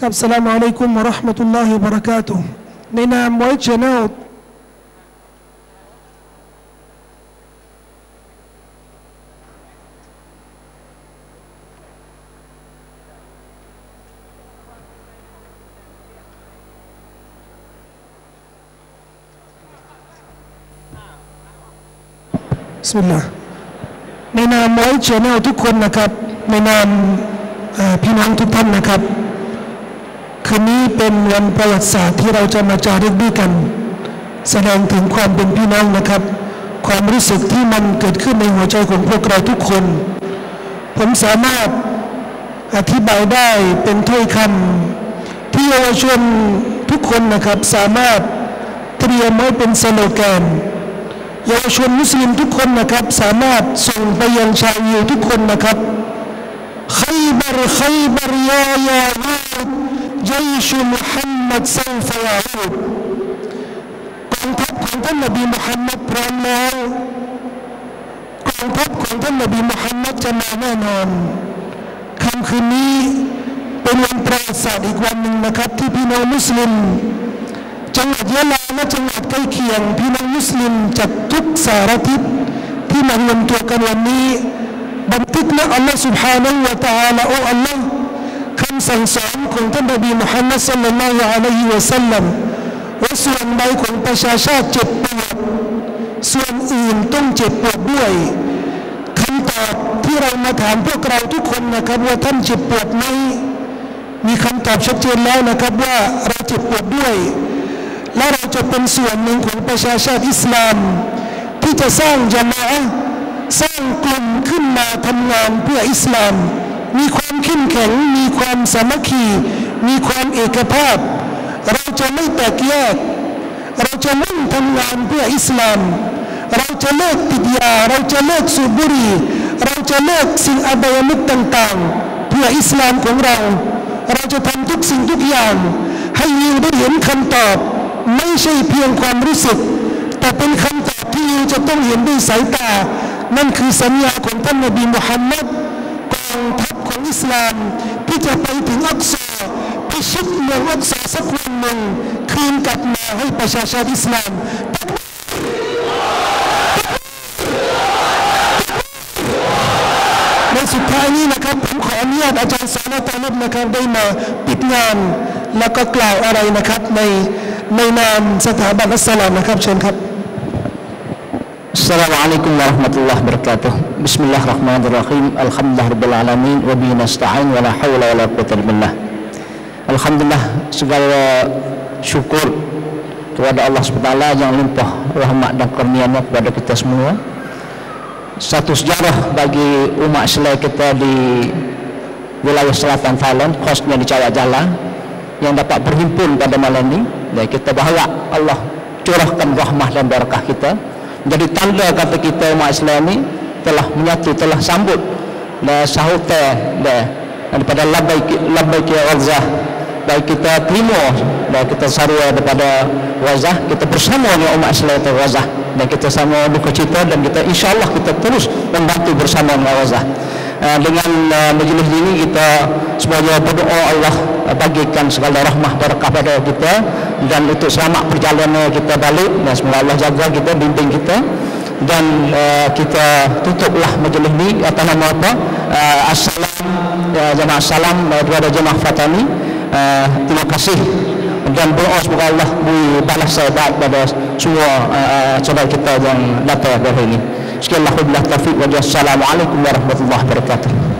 ครับสลามอะลัยกุมวะเราะห์มะตุลลอฮิวะบะเราะกาตุฮ์ในนามไวท์ชแนลบิสมิลลาห์ในนามไวท์ชแนลทุกคนนะครับ ในนามเอ่อพี่น้องทุกท่านนะครับ คืนนี้เป็นวันประวัติศาสตร์ที่เราจะมาจารึกด้วยกัน แสดงถึงความเป็นพี่น้องนะครับ ความรู้สึกที่มันเกิดขึ้นในหัวใจของพวกเราทุกคน ผมสามารถอธิบายได้เป็นถ้อยคำที่เยาวชนทุกคนนะครับสามารถเตรียมไว้เป็นสโลแกนเยาวชนมุสลิมทุกคนนะครับ สามารถส่งไปยังชาวยิวทุกคนนะครับไขบรไขบรยายา جيش محمد سوف يعود กองทัพของท่านนบีมุฮัมมัดพร้อมแล้วกองทัพของท่านนบีมุฮัมมัดจะมาแน่นอนคำคืนนี้เป็นวันประวัติศาสตร์อีกวันหนึ่งนะครับ ที่พี่น้องมุสลิม จังหวัดยะลาและจังหวัดใกล้เคียง พี่น้องมุสลิมจากทุกสารทิศที่มารวมตัวกันวันนี้ บันทึกนะอัลลอฮ์ سبحانه และ تعالى โอ้อัลลอฮ์ค ำสั่งสอนของท่านนบีมุฮัมมัดสัลลัลลอฮุอะลัยฮิวะสัลลัมว่าส่วนใดของประชาชาติเจ็บปวดส่วนอื่นต้องเจ็บปวดด้วยคำตอบที่เรามาถามพวกเราทุกคนนะครับว่าท่านเจ็บปวดไหมมีคำตอบชัดเจนแล้วนะครับว่าเราเจ็บปวดด้วย และเราจะเป็นส่วนหนึ่งของประชาชาติอิสลาม ที่จะสร้างจามาอะสร้างกลุ่มขึ้นมาทำงานเพื่ออิสลาม มีความเข้มแข็ง ความสามัคคี มีความเอกภาพ เราจะไม่แตกแยก เราจะมุ่งทำงานเพื่ออิสลาม เราจะเลิกติดยา เราจะเลิกสูบบุหรี่ เราจะเลิกสิ่งอบายมุขต่างๆ เพื่ออิสลามของเรา เราจะทำทุกสิ่งทุกอย่าง ให้ยิวได้เห็นคำตอบ ไม่ใช่เพียงความรู้สึก แต่เป็นคำตอบที่ยิวจะต้องเห็นด้วยสายตา นั่นคือสัญญาของท่านนบีมุฮัมมัด องทัพของอิสลามที่จะไปถึงอักษรพิชิตเมืองอักษรสักวันหนึ่งคืนกลับมาให้ประชาชาติอิสลามในสุดท้ายนี้นะครับผมขออนุญาตอาจารย์สานตาลบนะครับได้มาปิดงาน แล้วก็กล่าวอะไรนะครับในในนามสถาบันอัสสลามนะครับเชิญครับ Assalamualaikum warahmatullahi wabarakatuh. Bismillahirrahmanirrahim. Alhamdulillah rabbil alamin wa bihi nasta'in wa la haula wa la quwwata illa billah. Alhamdulillah segala syukur kepada Allah SWT yang limpah rahmat dan kurnianya kepada kita semua. Satu sejarah bagi umat Islam kita di wilayah selatan Thailand, khususnya di Jawa Jalan yang dapat berhimpun pada malam ini dan kita berharap Allah curahkan rahmah dan barakah kita jadi tanda kata kita umat Islam ni telah menyatu telah sambut dan sahuta dan daripada labbaik labbaik ya wazah baik kita terima dan kita sarua daripada wazah kita bersama dengan umat Islam itu wazah dan kita sama duka cita dan kita insyaallah kita terus membantu bersama dengan wazah dengan uh, majlis ini kita semoga berdoa Allah bagikan segala rahmah barakah pada kita. Dan untuk selamat perjalanan kita balik dan semoga Allah jaga kita bimbing kita. Dan uh, kita tutuplah majlis ini atas nama apa? Uh, assalam uh, jemaah salam uh, kepada jemaah Fatani. Uh, terima kasih. Dan berdoa semoga Allah beri balas pada semua uh, saudara kita yang datang hari ini sekian lah wabillahi taufiq wa wassalamu alaikum warahmatullahi wabarakatuh